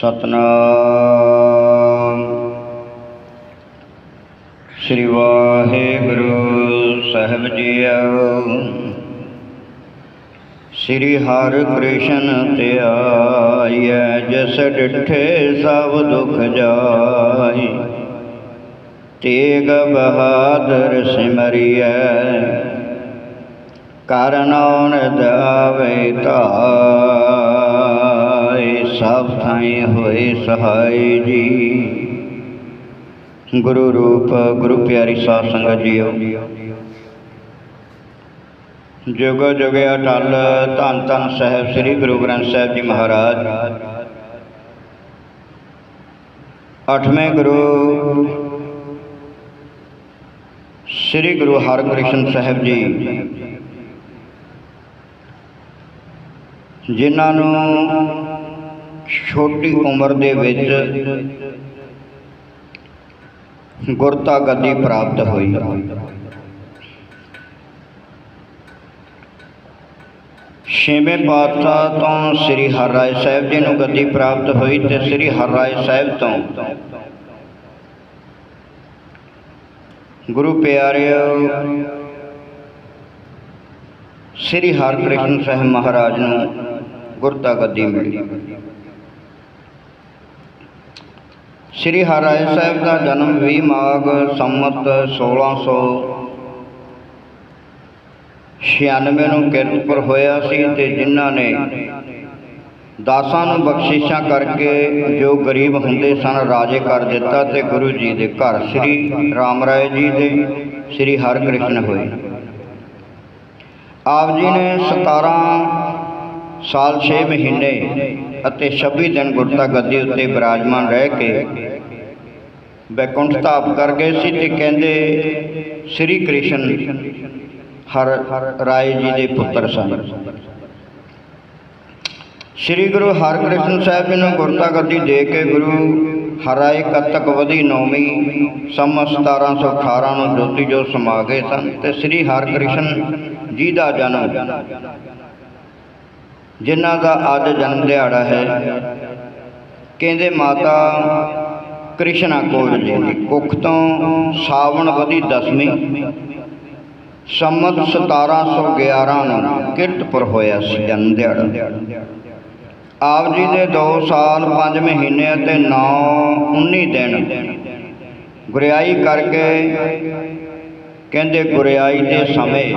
ਸਤਨਾਮ। ਸ੍ਰੀ ਵਾਹਿਗੁਰੂ ਸਾਹਿਬ ਜੀਓ। ਸ੍ਰੀ ਹਰਿ ਕ੍ਰਿਸ਼ਨ ਧਿਆਇਐ ਜਿਸ ਡਿਠੇ ਸਭ ਦੁਖ ਜਾਈ। ਤੇਗ ਬਹਾਦਰ ਸਿਮਰਿਐ ਕਰਨੌਨ ਦਾਵੇ ਧਾਇ ਸਭ ਥਾਈ ਹੋਏ ਸਹਾਈ ਜੀ। ਗੁਰੂ ਰੂਪ, ਗੁਰੂ ਪਿਆਰੀ ਸਾਧ ਸੰਗਤ ਜੀਓ। ਜੁਗ ਜੁਗ ਅਟਲ ਧੰਨ ਧੰਨ ਸਾਹਿਬ ਸ੍ਰੀ ਗੁਰੂ ਗ੍ਰੰਥ ਸਾਹਿਬ ਜੀ ਮਹਾਰਾਜ। ਅੱਠਵੇਂ ਗੁਰੂ ਸ੍ਰੀ ਗੁਰੂ ਹਰਕ੍ਰਿਸ਼ਨ ਸਾਹਿਬ ਜੀ। ਜਿਨ੍ਹਾਂ ਨੂੰ ਛੋਟੀ ਉਮਰ ਦੇ ਵਿੱਚ ਗੁਰਤਾ ਗੱਦੀ ਪ੍ਰਾਪਤ ਹੋਈ। ਛੇਵੇਂ ਪਾਤਸ਼ਾਹ ਤੋਂ ਸ੍ਰੀ ਹਰਿਰਾਏ ਸਾਹਿਬ ਜੀ ਨੂੰ ਗੱਦੀ ਪ੍ਰਾਪਤ ਹੋਈ ਤੇ ਸ੍ਰੀ ਹਰਿਰਾਏ ਸਾਹਿਬ ਤੋਂ ਗੁਰੂ ਪਿਆਰਿਓ, ਸ੍ਰੀ ਹਰਿਕ੍ਰਿਸ਼ਨ ਸਾਹਿਬ ਮਹਾਰਾਜ ਨੂੰ ਗੁਰਤਾ ਗੱਦੀ ਮਿਲੀ। ਸ੍ਰੀ ਹਰਿਰਾਏ ਸਾਹਿਬ ਦਾ ਜਨਮ 20 ਮਾਘ ਸੰਮਤ 1696 ਨੂੰ ਕਿਰਤਪੁਰ ਹੋਇਆ ਸੀ ਤੇ ਜਿਨ੍ਹਾਂ ਨੇ ਦਾਸਾਂ ਨੂੰ ਬਖਸ਼ਿਸ਼ਾਂ ਕਰਕੇ ਜੋ ਗਰੀਬ ਹੁੰਦੇ ਸਨ, ਰਾਜੇ ਕਰ ਦਿੱਤਾ ਤੇ ਗੁਰੂ ਜੀ ਦੇ ਘਰ ਸ੍ਰੀ ਰਾਮ ਰਾਏ ਜੀ ਦੇ ਸ੍ਰੀ ਹਰਿਕ੍ਰਿਸ਼ਨ ਹੋਏ। ਆਪ ਜੀ ਨੇ 17 ਸਾਲ 6 ਮਹੀਨੇ ਅਤੇ 26 ਦਿਨ ਗੁਰਤਾ ਗੱਦੀ ਉੱਤੇ ਬਿਰਾਜਮਾਨ ਰਹਿ ਕੇ ਬੈਕੁੰਠ ਧਾਪ ਕਰ ਗਏ ਸੀ ਤੇ ਕਹਿੰਦੇ, ਸ੍ਰੀ ਕ੍ਰਿਸ਼ਨ ਹਰ ਰਾਏ ਜੀ ਦੇ ਪੁੱਤਰ ਸਨ। ਸ੍ਰੀ ਗੁਰੂ ਹਰਕ੍ਰਿਸ਼ਨ ਸਾਹਿਬ ਜੀ ਨੂੰ ਗੁਰਤਾ ਗੱਦੀ ਦੇ ਕੇ ਗੁਰੂ ਹਰਾਏ ਕਤਕ ਵਧੀ ਨੌਵੀਂ ਸੰਮਤ 1718 ਨੂੰ ਜੋਤੀ ਜੋ ਸਮਾ ਗਏ ਸਨ ਤੇ ਸ੍ਰੀ ਹਰਕ੍ਰਿਸ਼ਨ ਜੀ ਦਾ ਜਨਮ ਜਿਨ੍ਹਾਂ ਦਾ ਅੱਜ ਜਨਮ ਦਿਹਾੜਾ ਹੈ, ਕਹਿੰਦੇ ਮਾਤਾ ਕ੍ਰਿਸ਼ਨਾ ਕੋਲ ਜੀ ਕੁੱਖ ਤੋਂ ਸਾਵਣ ਵਧੀ ਦਸਵੀਂ ਸੰਮਤ 1711 ਨੂੰ ਕਿਰਤਪੁਰ ਹੋਇਆ ਸੀ ਜਨਮ ਦਿਹਾੜਾ। ਆਪ ਜੀ ਦੇ 2 ਸਾਲ 5 ਮਹੀਨੇ ਅਤੇ 9 19 ਦਿਨ ਗੁਰਿਆਈ ਕਰਕੇ ਕਹਿੰਦੇ ਗੁਰਿਆਈ ਦੇ ਸਮੇਂ